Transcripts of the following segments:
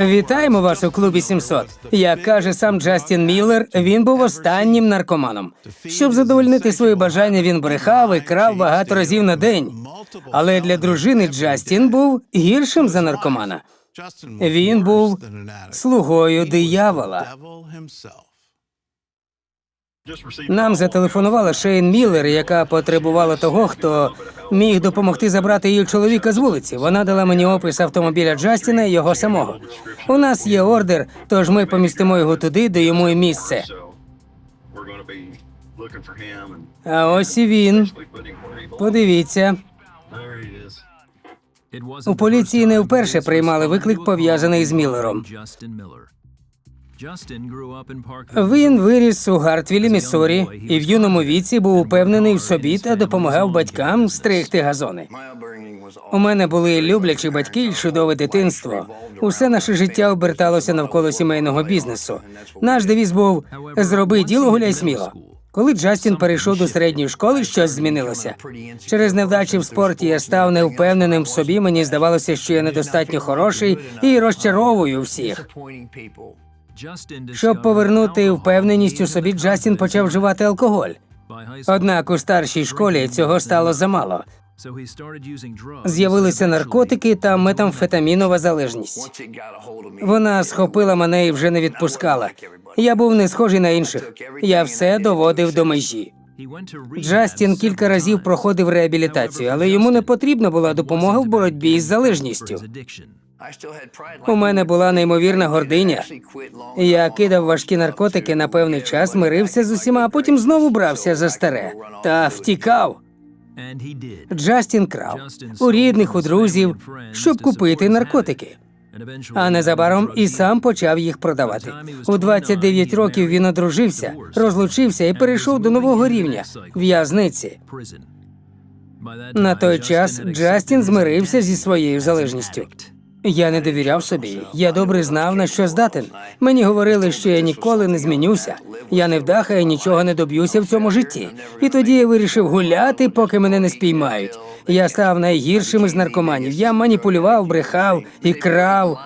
Вітаємо вас у клубі 700. Як каже сам Джастін Міллер, він був останнім наркоманом. Щоб задовольнити свої бажання, він брехав і крав багато разів на день. Але для дружини Джастін був гіршим за наркомана. Він був слугою диявола. Нам зателефонувала Шейн Міллер, яка потребувала того, хто міг допомогти забрати її чоловіка з вулиці. Вона дала мені опис автомобіля Джастіна і його самого. У нас є ордер, тож ми помістимо його туди, де йому і місце. А ось і він. Подивіться. У поліції не вперше приймали виклик, пов'язаний з Міллером. Він виріс у Гартвілі, Міссурі, і в юному віці був упевнений в собі та допомагав батькам стригти газони. У мене були люблячі батьки і чудове дитинство. Усе наше життя оберталося навколо сімейного бізнесу. Наш девіз був зроби діло, гуляй сміло. Коли Джастін перейшов до середньої школи, щось змінилося. Через невдачі в спорті я став невпевненим в собі. Мені здавалося, що я недостатньо хороший і розчаровую всіх. Щоб повернути впевненість у собі, Джастін почав вживати алкоголь. Однак у старшій школі цього стало замало. З'явилися наркотики та метамфетамінова залежність. Вона схопила мене і вже не відпускала. Я був не схожий на інших. Я все доводив до межі. Джастін кілька разів проходив реабілітацію, але йому не потрібна була допомога в боротьбі з залежністю. У мене була неймовірна гординя. Я кидав важкі наркотики на певний час, мирився з усіма, а потім знову брався за старе та втікав. Джастін крав у рідних, у друзів, щоб купити наркотики. А незабаром і сам почав їх продавати. У 29 років він одружився, розлучився і перейшов до нового рівня в'язниці. На той час Джастін змирився зі своєю залежністю. Я не довіряв собі. Я добре знав, на що здатен. Мені говорили, що я ніколи не змінюся. Я не вдаха і нічого не доб'юся в цьому житті. І тоді я вирішив гуляти, поки мене не спіймають. Я став найгіршим із наркоманів. Я маніпулював, брехав і крав.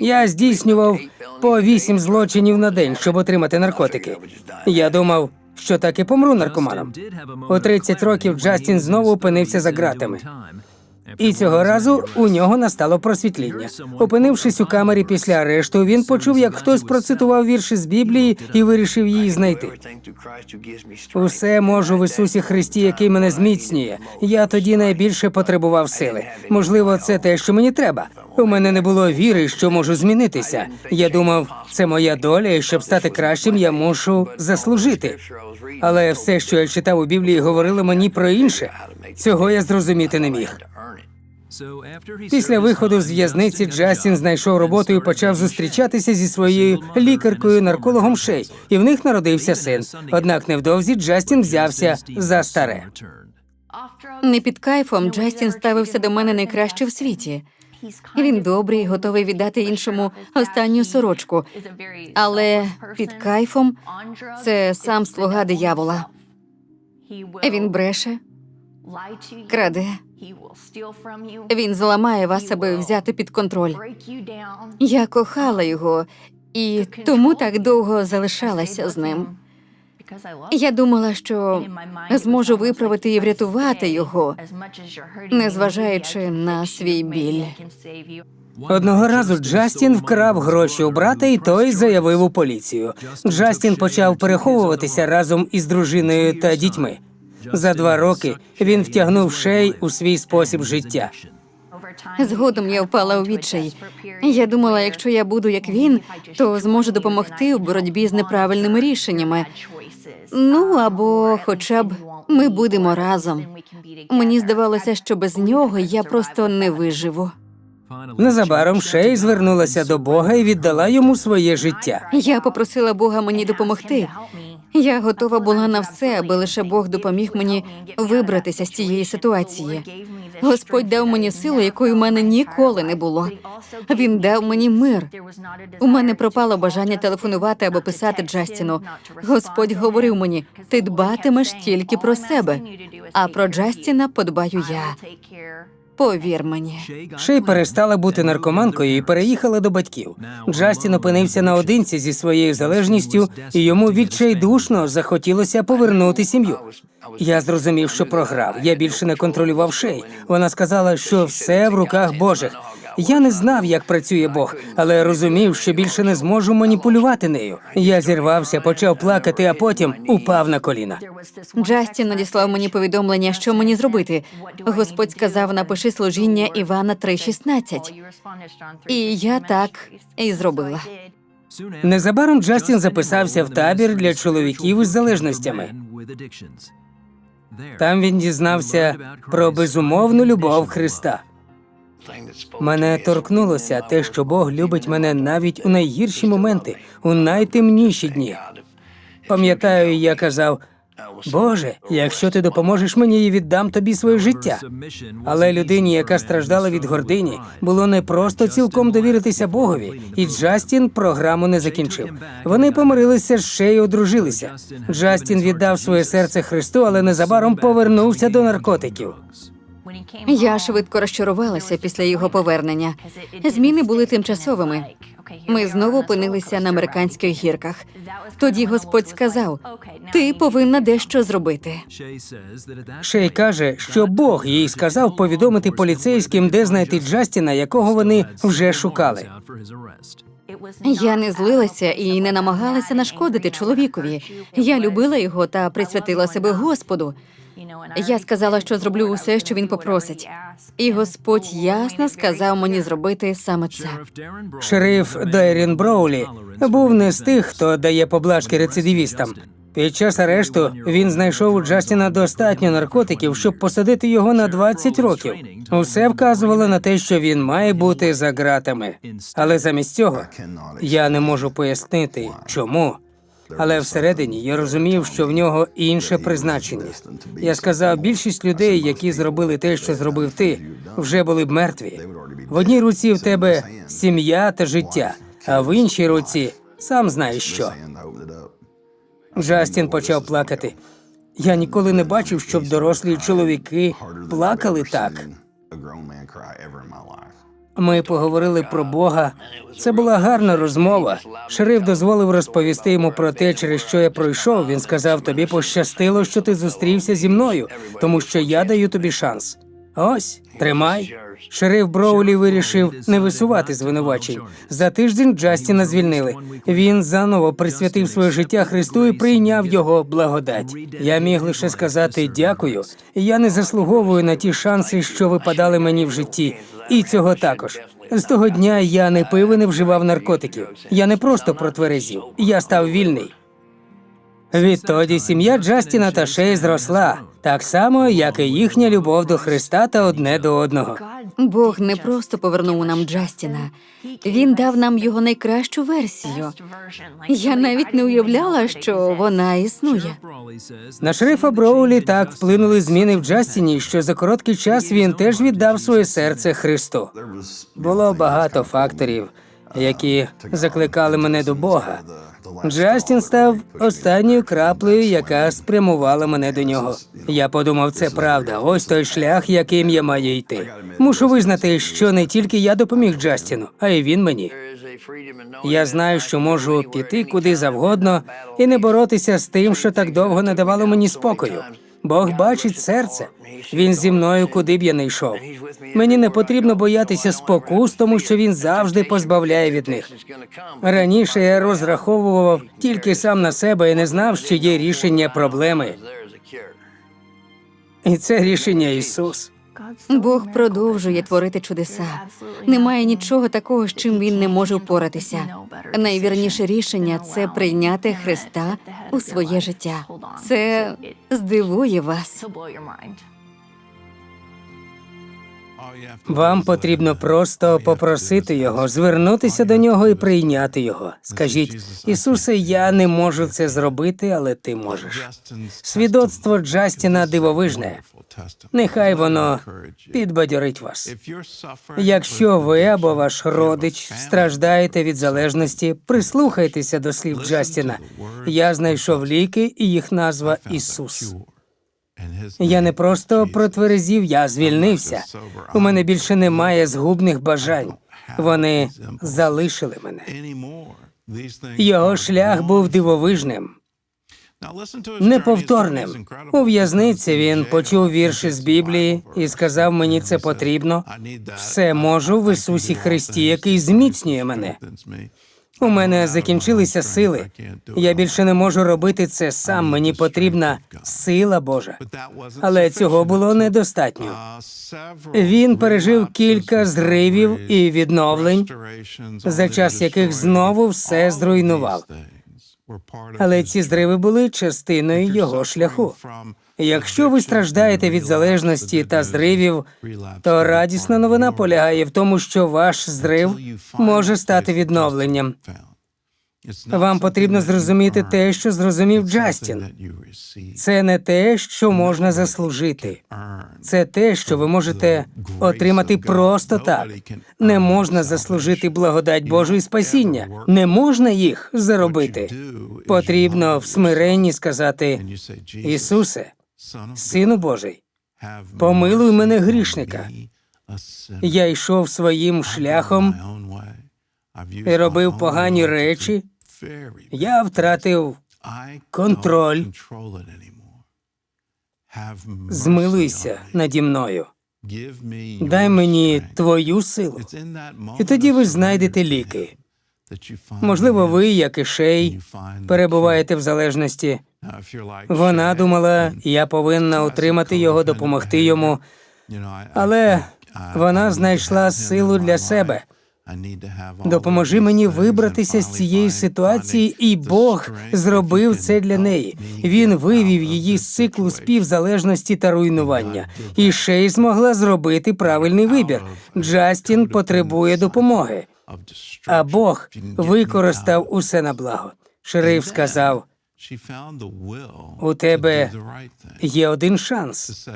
Я здійснював по вісім злочинів на день, щоб отримати наркотики. Я думав, що так і помру наркоманом. У 30 років Джастін знову опинився за ґратами. І цього разу у нього настало просвітління. Опинившись у камері після арешту, він почув, як хтось процитував вірші з Біблії і вирішив її знайти. Усе можу в Ісусі Христі, який мене зміцнює. Я тоді найбільше потребував сили. Можливо, це те, що мені треба. У мене не було віри, що можу змінитися. Я думав, це моя доля, і щоб стати кращим, я мушу заслужити. Але все, що я читав у Біблії, говорило мені про інше. Цього я зрозуміти не міг. Після виходу з в'язниці Джастін знайшов роботу і почав зустрічатися зі своєю лікаркою наркологом Шей, і в них народився син. Однак невдовзі Джастін взявся за старе. Не під кайфом Джастін ставився до мене найкраще в світі. Він добрий, готовий віддати іншому останню сорочку. Але під кайфом це сам слуга диявола. Він бреше, краде. Він зламає вас, аби взяти під контроль. Я кохала його і тому так довго залишалася з ним. Я думала, що зможу виправити і врятувати його, незважаючи на свій біль. Одного разу Джастін вкрав гроші у брата, і той заявив у поліцію. Джастін почав переховуватися разом із дружиною та дітьми. За два роки він втягнув шей у свій спосіб життя. Згодом я впала у відчай. Я думала, якщо я буду як він, то зможу допомогти у боротьбі з неправильними рішеннями. Ну або хоча б ми будемо разом. Мені здавалося, що без нього я просто не виживу. Незабаром Шей звернулася до Бога і віддала йому своє життя. Я попросила Бога мені допомогти. Я готова була на все, аби лише Бог допоміг мені вибратися з цієї ситуації. Господь дав мені силу, якої в мене ніколи не було. Він дав мені мир. У мене пропало бажання телефонувати або писати Джастіну. Господь говорив мені: ти дбатимеш тільки про себе, а про Джастіна подбаю я. Повір мені. Шей перестала бути наркоманкою і переїхала до батьків. Джастін опинився наодинці зі своєю залежністю, і йому відчайдушно захотілося повернути сім'ю. Я зрозумів, що програв. Я більше не контролював шей. Вона сказала, що все в руках Божих. Я не знав, як працює Бог, але розумів, що більше не зможу маніпулювати нею. Я зірвався, почав плакати, а потім упав на коліна. Джастін надіслав мені повідомлення, що мені зробити. Господь сказав, напиши служіння Івана 3.16. І я так і зробила. Незабаром Джастін записався в табір для чоловіків із залежностями. Там він дізнався про безумовну любов Христа. Мене торкнулося те, що Бог любить мене навіть у найгірші моменти, у найтемніші дні. Пам'ятаю, я казав: Боже, якщо ти допоможеш мені, я віддам тобі своє життя. Але людині, яка страждала від гордині, було не просто цілком довіритися Богові, і Джастін програму не закінчив. Вони помирилися ще й одружилися. Джастін віддав своє серце Христу, але незабаром повернувся до наркотиків. Я швидко розчарувалася після його повернення. Зміни були тимчасовими. Ми знову опинилися на американських гірках. Тоді Господь сказав: Ти повинна дещо зробити. Шей каже, що Бог їй сказав повідомити поліцейським, де знайти Джастіна, якого вони вже шукали. Я не злилася і не намагалася нашкодити чоловікові. Я любила його та присвятила себе Господу. Я сказала, що зроблю усе, що він попросить. І Господь ясно сказав мені зробити саме це. Шериф Дайрін Броулі був не з тих, хто дає поблажки рецидивістам. Під час арешту він знайшов у Джастіна достатньо наркотиків, щоб посадити його на 20 років. Усе вказувало на те, що він має бути за ґратами. Але замість цього я не можу пояснити, чому. Але всередині я розумів, що в нього інше призначення. Я сказав, більшість людей, які зробили те, що зробив ти, вже були б мертві. В одній руці в тебе сім'я та життя, а в іншій руці сам знаєш що. Джастін почав плакати. Я ніколи не бачив, щоб дорослі чоловіки плакали так. Ми поговорили про Бога. Це була гарна розмова. Шериф дозволив розповісти йому про те, через що я пройшов. Він сказав: тобі пощастило, що ти зустрівся зі мною, тому що я даю тобі шанс. Ось, тримай. Шериф Броулі вирішив не висувати звинувачень. За тиждень Джастіна звільнили. Він заново присвятив своє життя Христу і прийняв його благодать. Я міг лише сказати дякую. Я не заслуговую на ті шанси, що випадали мені в житті, і цього також. З того дня я не пив і не вживав наркотиків. Я не просто протверезів. Я став вільний. Відтоді сім'я Джастіна та Шей зросла, так само, як і їхня любов до Христа та одне до одного. Бог не просто повернув нам Джастіна, він дав нам його найкращу версію. Я навіть не уявляла, що вона існує. На шерифа Броулі так вплинули зміни в Джастіні, що за короткий час він теж віддав своє серце Христу. Було багато факторів, які закликали мене до Бога. Джастін став останньою краплею, яка спрямувала мене до нього. Я подумав, це правда. Ось той шлях, яким я маю йти. Мушу визнати, що не тільки я допоміг Джастіну, а й він мені. Я знаю, що можу піти куди завгодно і не боротися з тим, що так довго не давало мені спокою. Бог бачить серце. Він зі мною куди б я не йшов. Мені не потрібно боятися спокус, тому що він завжди позбавляє від них. Раніше я розраховував тільки сам на себе і не знав, що є рішення проблеми. І це рішення Ісус. Бог продовжує творити чудеса. Немає нічого такого, з чим він не може впоратися. Найвірніше рішення це прийняти Христа у своє життя. Це здивує вас. Вам потрібно просто попросити його, звернутися до нього і прийняти його. Скажіть, Ісусе, я не можу це зробити, але ти можеш. Свідоцтво Джастіна дивовижне. Нехай воно підбадьорить вас. Якщо ви або ваш родич страждаєте від залежності, прислухайтеся до слів Джастіна. Я знайшов ліки, і їх назва Ісус. Я не просто протверезів, я звільнився. У мене більше немає згубних бажань. Вони залишили мене. Його шлях був дивовижним, неповторним. У в'язниці він почув вірші з Біблії і сказав: мені це потрібно. Все можу в Ісусі Христі, який зміцнює мене. У мене закінчилися сили. Я більше не можу робити це сам. Мені потрібна сила Божа. Але цього було недостатньо. Він пережив кілька зривів і відновлень, за час яких знову все зруйнував. Але ці зриви були частиною його шляху. Якщо ви страждаєте від залежності та зривів, то радісна новина полягає в тому, що ваш зрив може стати відновленням. Вам потрібно зрозуміти те, що зрозумів Джастін. Це не те, що можна заслужити. Це те, що ви можете отримати просто так. Не можна заслужити благодать Божу і спасіння. Не можна їх заробити. Потрібно в смиренні сказати: Ісусе, Сину Божий, помилуй мене грішника. Я йшов своїм шляхом і робив погані речі. Я втратив контроль. Змилуйся наді мною. Дай мені твою силу. І тоді ви знайдете ліки. Можливо, ви, як і Шей, перебуваєте в залежності. Вона думала, я повинна утримати його, допомогти йому, але вона знайшла силу для себе. Допоможи мені вибратися з цієї ситуації, і Бог зробив це для неї. Він вивів її з циклу співзалежності та руйнування, і Шей змогла зробити правильний вибір. Джастін потребує допомоги, а Бог використав усе на благо. Шериф сказав: у тебе є один шанс.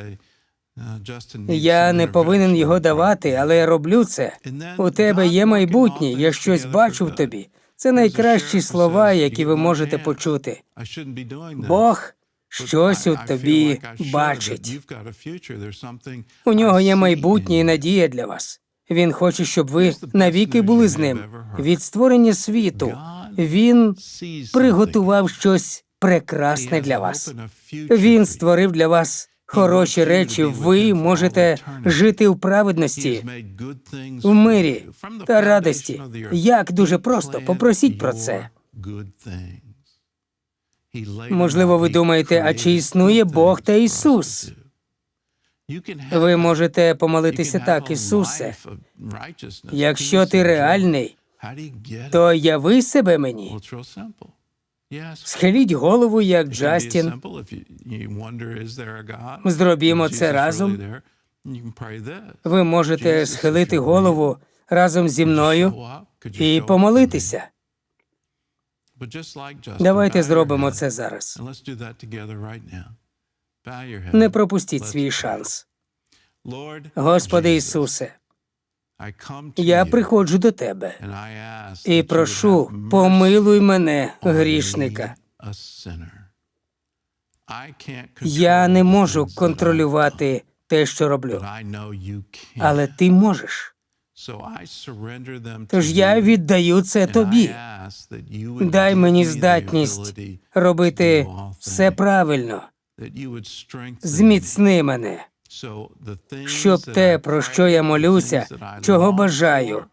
Я не повинен його давати, але я роблю це. У тебе є майбутнє, я щось бачу в тобі. Це найкращі слова, які ви можете почути. Бог щось у тобі бачить. У нього є майбутнє і надія для вас. Він хоче, щоб ви навіки були з ним. Від створення світу він приготував щось прекрасне для вас. Він створив для вас хороші речі. Ви можете жити в праведності, в мирі та радості. Як дуже просто попросіть про це. Можливо, ви думаєте, а чи існує Бог та Ісус? Ви можете помолитися так, Ісусе. Якщо ти реальний, то яви себе мені. Схиліть голову, як Джастін. Зробімо це разом. Ви можете схилити голову разом зі мною і помолитися. Давайте зробимо це зараз. Не пропустіть свій шанс. Господи Ісусе, я приходжу до Тебе і прошу, помилуй мене, грішника. Я не можу контролювати те, що роблю, але ти можеш. Тож я віддаю це тобі. Дай мені здатність робити все правильно. Зміцни мене, щоб те, про що я молюся, чого бажаю,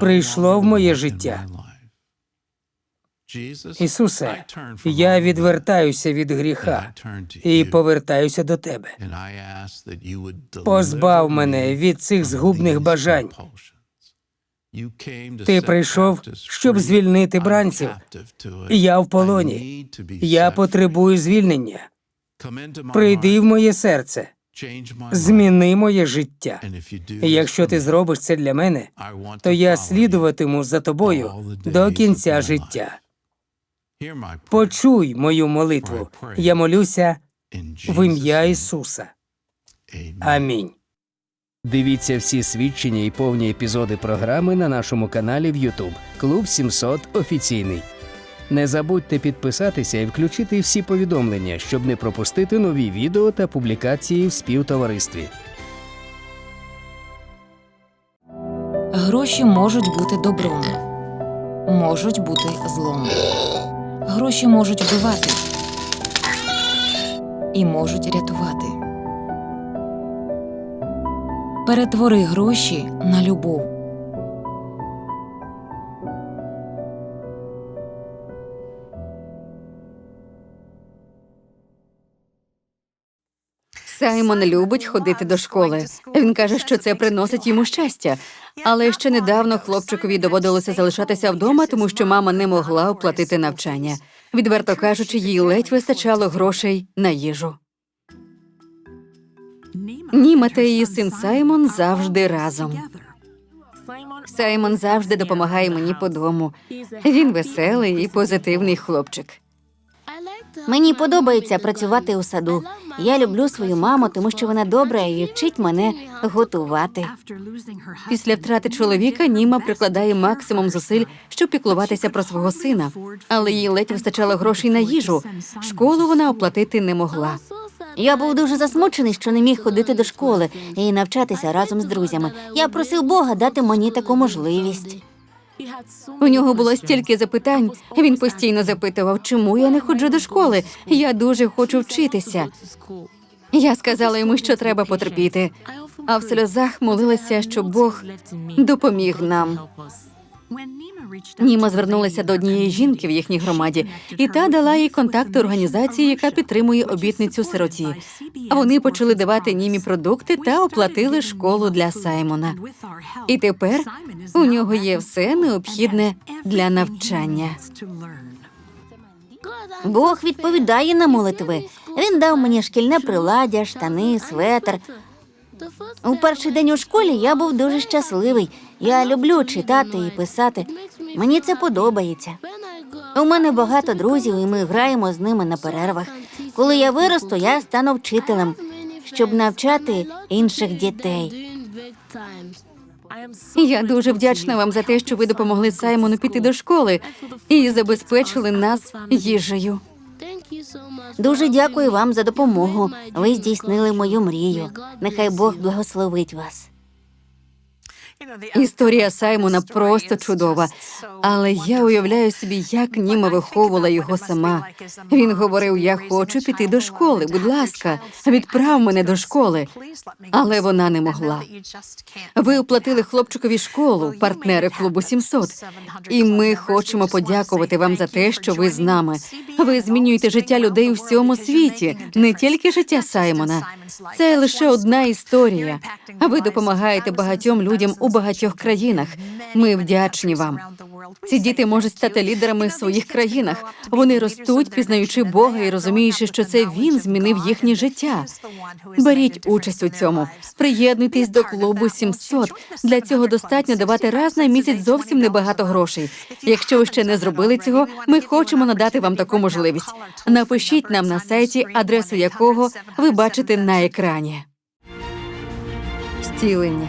прийшло в моє життя. Ісусе, я відвертаюся від гріха і повертаюся до тебе. Позбав мене від цих згубних бажань. Ти прийшов, щоб звільнити бранців. Я в полоні. Я потребую звільнення. Прийди в моє серце, зміни моє життя. І якщо ти зробиш це для мене, то я слідуватиму за тобою до кінця життя. Почуй мою молитву. Я молюся в ім'я Ісуса. Амінь. Дивіться всі свідчення і повні епізоди програми на нашому каналі в YouTube Клуб 700 офіційний. Не забудьте підписатися і включити всі повідомлення, щоб не пропустити нові відео та публікації в співтоваристві. Гроші можуть бути добром, можуть бути злом. Гроші можуть вбивати і можуть рятувати. Перетвори гроші на любов. Саймон любить ходити до школи. Він каже, що це приносить йому щастя. Але ще недавно хлопчикові доводилося залишатися вдома, тому що мама не могла оплатити навчання. Відверто кажучи, їй ледь вистачало грошей на їжу. Німа та її син Саймон завжди разом. Саймон завжди допомагає мені по дому. Він веселий і позитивний хлопчик. Мені подобається працювати у саду. Я люблю свою маму, тому що вона добра і вчить мене готувати. Після втрати чоловіка Німа прикладає максимум зусиль, щоб піклуватися про свого сина, але їй ледь вистачало грошей на їжу. Школу вона оплатити не могла. Я був дуже засмучений, що не міг ходити до школи і навчатися разом з друзями. Я просив Бога дати мені таку можливість. У нього було стільки запитань. Він постійно запитував, чому я не ходжу до школи. Я дуже хочу вчитися. Я сказала йому, що треба потерпіти, а в сльозах молилася, щоб Бог допоміг нам. Німа звернулася до однієї жінки в їхній громаді, і та дала їй контакт організації, яка підтримує обітницю сироті. Вони почали давати німі продукти та оплатили школу для Саймона. І тепер у нього є все необхідне для навчання. Бог відповідає на молитви. Він дав мені шкільне приладдя, штани, светр. У перший день у школі я був дуже щасливий. Я люблю читати і писати. Мені це подобається. У мене багато друзів, і ми граємо з ними на перервах. Коли я виросту, я стану вчителем, щоб навчати інших дітей. Я дуже вдячна вам за те, що ви допомогли Саймону піти до школи і забезпечили нас їжею. Дуже дякую вам за допомогу. Ви здійснили мою мрію. Нехай Бог благословить вас. Історія Саймона просто чудова. Але я уявляю собі, як Німа виховувала його сама. Він говорив: Я хочу піти до школи. Будь ласка, відправ мене до школи. Але вона не могла. Ви оплатили хлопчикові школу, партнери клубу 700. І ми хочемо подякувати вам за те, що ви з нами. Ви змінюєте життя людей у всьому світі, не тільки життя Саймона. Це лише одна історія. А ви допомагаєте багатьом людям у багатьох країнах. Ми вдячні вам. Ці діти можуть стати лідерами в своїх країнах. Вони ростуть, пізнаючи Бога і розуміючи, що це він змінив їхнє життя. Беріть участь у цьому. Приєднуйтесь до клубу 700. Для цього достатньо давати раз на місяць зовсім небагато грошей. Якщо ви ще не зробили цього, ми хочемо надати вам таку можливість. Напишіть нам на сайті, адресу якого ви бачите на екрані. Зцілення,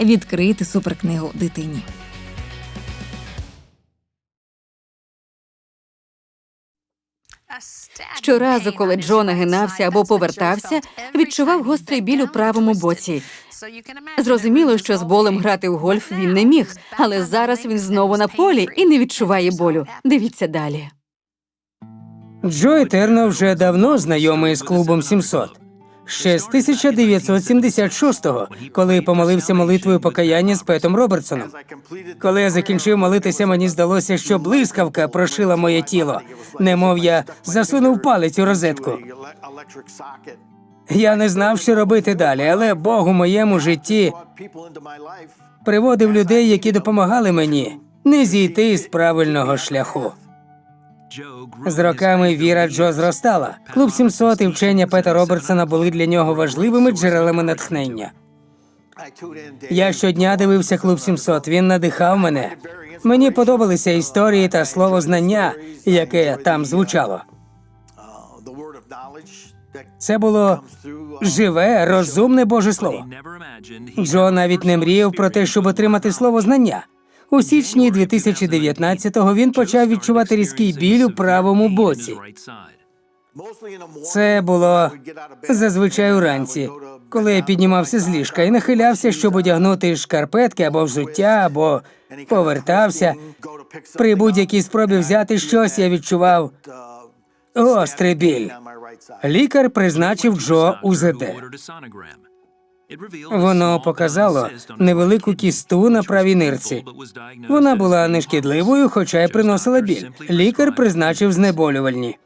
відкрийте суперкнигу дитині. Щоразу, коли Джон нагинався або повертався, відчував гострий біль у правому боці. Зрозуміло, що з болем грати у гольф він не міг, але зараз він знову на полі і не відчуває болю. Дивіться далі. Джо Етерно вже давно знайомий з клубом 700. Ще з 1976-го, коли помолився молитвою покаяння з Петом Робертсоном. Коли я закінчив молитися, мені здалося, що блискавка прошила моє тіло, немов я засунув палець у розетку. Я не знав, що робити далі, але Бог у моєму житті приводив людей, які допомагали мені не зійти з правильного шляху. З роками віра Джо зростала. Клуб 700 і вчення Пета Робертсона були для нього важливими джерелами натхнення. Я щодня дивився клуб 700, Він надихав мене. Мені подобалися історії та слово знання, яке там звучало. Це було живе, розумне Боже Слово. Джо навіть не мріяв про те, щоб отримати слово знання. У січні 2019-го він почав відчувати різкий біль у правому боці. Це було зазвичай уранці, коли я піднімався з ліжка і нахилявся, щоб одягнути шкарпетки або взуття, або повертався. При будь-якій спробі взяти щось, я відчував гострий біль. Лікар призначив Джо УЗД. Воно показало невелику кісту на правій нирці. Вона була нешкідливою, хоча й приносила біль. Лікар призначив знеболювальні.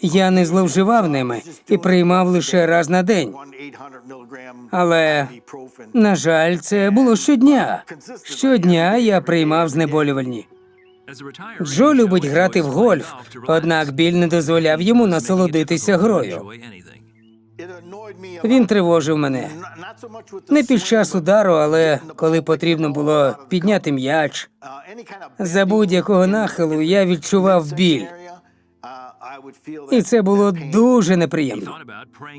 Я не зловживав ними і приймав лише раз на день. Але, на жаль, це було щодня. Щодня я приймав знеболювальні. Джо любить грати в гольф, однак біль не дозволяв йому насолодитися грою. Він тривожив мене не під час удару, але коли потрібно було підняти м'яч. За будь-якого нахилу я відчував біль, і це було дуже неприємно.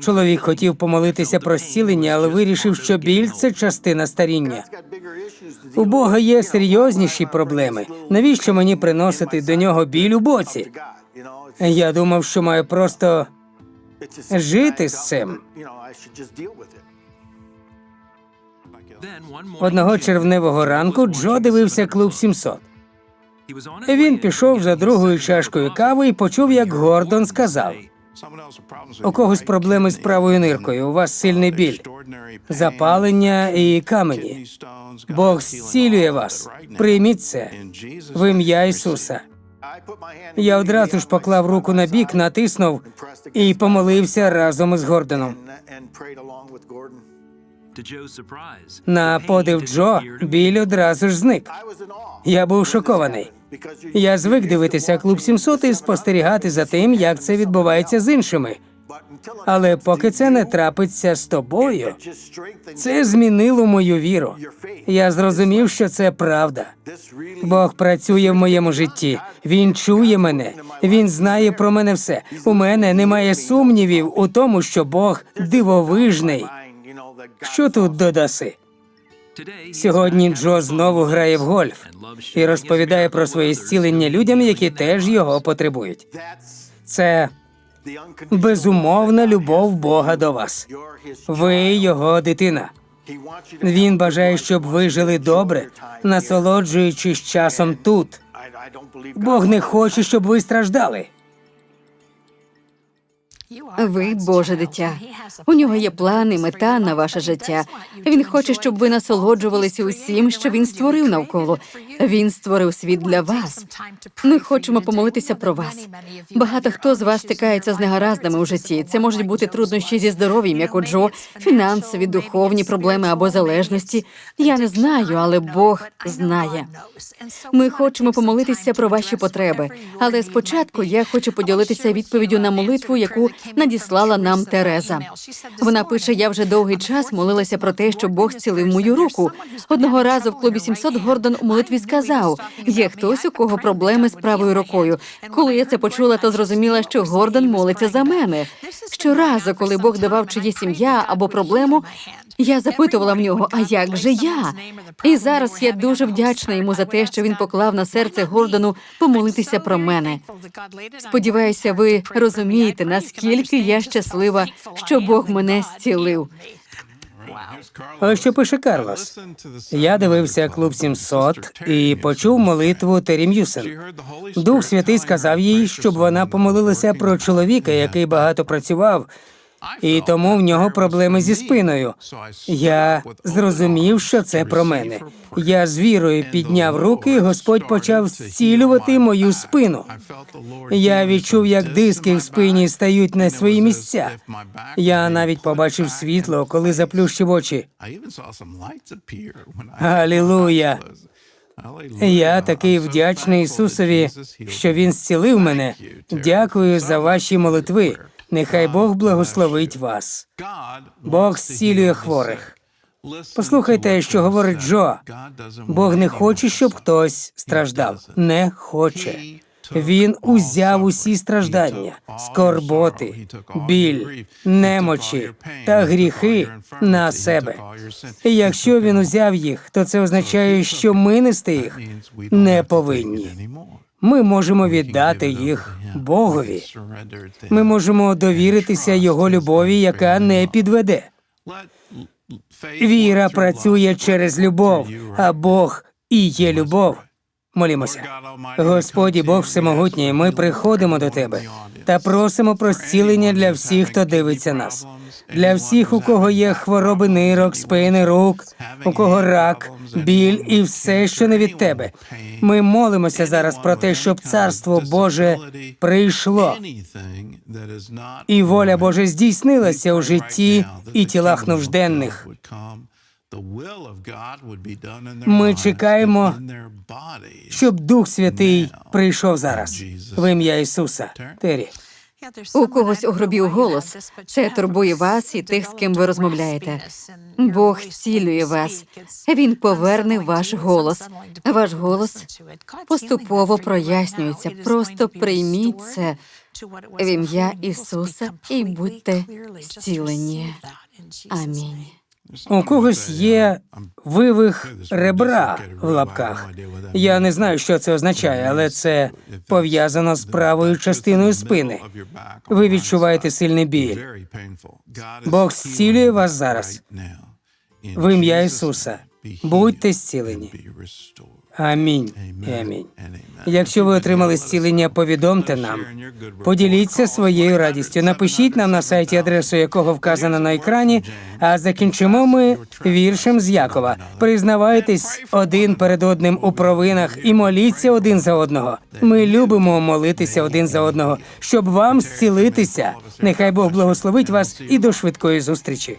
Чоловік хотів помолитися про зцілення, але вирішив, що біль це частина старіння. У Бога є серйозніші проблеми. Навіщо мені приносити до нього біль у боці? Я думав, що маю просто жити з цим. Одного червневого ранку Джо дивився клуб 700. Він пішов за другою чашкою кави і почув, як Гордон сказав: у когось проблеми з правою ниркою. У вас сильний біль, запалення і камені. Бог зцілює вас. Прийміть це в ім'я Ісуса. Я одразу ж поклав руку на бік, натиснув і помолився разом із Гордоном. На подив Джо біль одразу ж зник. Я був шокований. Я звик дивитися клуб 700 і спостерігати за тим, як це відбувається з іншими. Але поки це не трапиться з тобою, це змінило мою віру. Я зрозумів, що це правда. Бог працює в моєму житті. Він чує мене, він знає про мене все. У мене немає сумнівів у тому, що Бог дивовижний. Що тут додаси? Сьогодні Джо знову грає в гольф і розповідає про своє зцілення людям, які теж його потребують. Це безумовна любов Бога до вас. Ви його дитина. Він бажає, щоб ви жили добре, насолоджуючись часом тут. Бог не хоче, щоб ви страждали. Ви Боже дитя. У нього є плани, мета на ваше життя. Він хоче, щоб ви насолоджувалися усім, що він створив навколо. Він створив світ для вас. Ми хочемо помолитися про вас. Багато хто з вас стикається з негараздами у житті. Це можуть бути труднощі зі здоров'ям, як у Джо, фінансові, духовні проблеми або залежності. Я не знаю, але Бог знає. Ми хочемо помолитися про ваші потреби. Але спочатку я хочу поділитися відповіддю на молитву, яку надіслала нам Тереза. Вона пише: я вже довгий час молилася про те, що Бог зцілив мою руку. Одного разу в клубі 700 Гордон у молитві сказав: є хтось, у кого проблеми з правою рукою. Коли я це почула, то зрозуміла, що Гордон молиться за мене. Щоразу, коли Бог давав чиєсь сім'я або проблему, я запитувала в нього, а як же я? І зараз я дуже вдячна йому за те, що він поклав на серце Гордону помолитися про мене. Сподіваюся, ви розумієте, наскільки я щаслива, що Бог мене зцілив. Ось що пише Карлос. Я дивився клуб 700 і почув молитву Тері М'юсен. Дух Святий сказав їй, щоб вона помолилася про чоловіка, який багато працював, і тому в нього проблеми зі спиною. Я зрозумів, що це про мене. Я з вірою підняв руки, і Господь почав зцілювати мою спину. Я відчув, як диски в спині стають на свої місця. Я навіть побачив світло, коли заплющив очі. Алілуя! Я такий вдячний Ісусові, що Він зцілив мене. Дякую за ваші молитви. Нехай Бог благословить вас. Бог зцілює хворих. Послухайте, що говорить Джо. Бог не хоче, щоб хтось страждав. Не хоче. Він узяв усі страждання, скорботи, біль, немочі та гріхи на себе. І якщо він узяв їх, то це означає, що ми нести їх не повинні. Ми можемо віддати їх Богові. Ми можемо довіритися Його любові, яка не підведе. Віра працює через любов, а Бог і є любов. Молімося. Господі Бог Всемогутній, ми приходимо до Тебе та просимо про зцілення для всіх, хто дивиться нас, для всіх, у кого є хвороби нирок, спини, рук, у кого рак, біль і все, що не від тебе. Ми молимося зараз про те, щоб царство Боже прийшло, і воля Божа здійснилася у житті і тілах нужденних. Ми чекаємо, щоб Дух Святий прийшов зараз в ім'я Ісуса. Тері. У когось огробів голос. Це турбує вас і тих, з ким ви розмовляєте. Бог зцілює вас. Він поверне ваш голос. Ваш голос поступово прояснюється. Просто прийміть це в ім'я Ісуса і будьте зцілені. Амінь. У когось є вивих ребра в лапках. Я не знаю, що це означає, але це пов'язано з правою частиною спини. Ви відчуваєте сильний біль. Бог зцілює вас зараз. В ім'я Ісуса. Будьте зцілені. Амінь. І Амінь. Якщо ви отримали зцілення, повідомте нам. Поділіться своєю радістю. Напишіть нам на сайті адресу якого вказано на екрані. А закінчимо ми віршем з Якова. Признавайтесь один перед одним у провинах і моліться один за одного. Ми любимо молитися один за одного, щоб вам зцілитися. Нехай Бог благословить вас і до швидкої зустрічі.